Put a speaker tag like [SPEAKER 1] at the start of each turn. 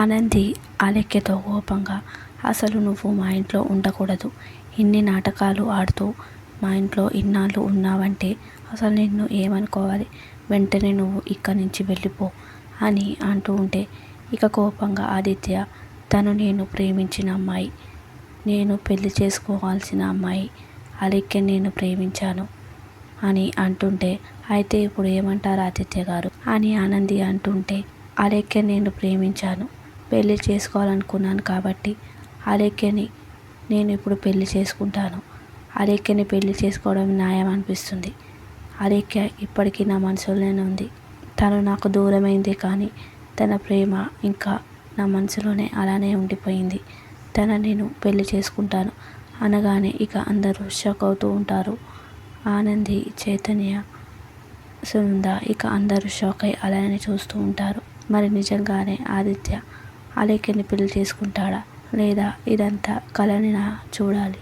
[SPEAKER 1] ఆనంది అలెక్కెతో కోపంగా అసలు నువ్వు మా ఇంట్లో ఉండకూడదు. ఇన్ని నాటకాలు ఆడుతూ మా ఇంట్లో ఇన్నాళ్ళు ఉన్నావంటే అసలు నిన్ను ఏమనుకోవాలి? వెంటనే నువ్వు ఇక్కడి నుంచి వెళ్ళిపో అని అంటూ ఉంటే ఇక కోపంగా ఆదిత్య తను నేను ప్రేమించిన అమ్మాయి. నేను పెళ్ళి చేసుకోవాల్సిన అమ్మాయి. అలెక్య నేను ప్రేమించాను అని అంటుంటే అయితే ఇప్పుడు ఏమంటారు ఆదిత్య గారు? అని ఆనంది అంటుంటే అలెక్య నేను ప్రేమించాను. పెళ్ళి చేసుకోవాలనుకున్నాను కాబట్టి అలెక్యని నేను ఇప్పుడు పెళ్ళి చేసుకుంటాను. అలెక్యని పెళ్ళి చేసుకోవడం న్యాయం అనిపిస్తుంది. అలెక్య ఇప్పటికీ నా మనసులోనే ఉంది. తను నాకు దూరమైంది కానీ తన ప్రేమ ఇంకా నా మనసులోనే అలానే ఉండిపోయింది. తన నేను పెళ్ళి చేసుకుంటాను అనగానే ఇక అందరూ షాక్ అవుతూ ఉంటారు. ఆనంది చైతన్య సునంద ఇక అందరూ షాక్ అయి అలానే చూస్తూ ఉంటారు. మరి నిజంగానే ఆదిత్య అలేఖ్యని పెళ్ళి చేసుకుంటాడా? లేదా ఇదంతా కలని చూడాలి.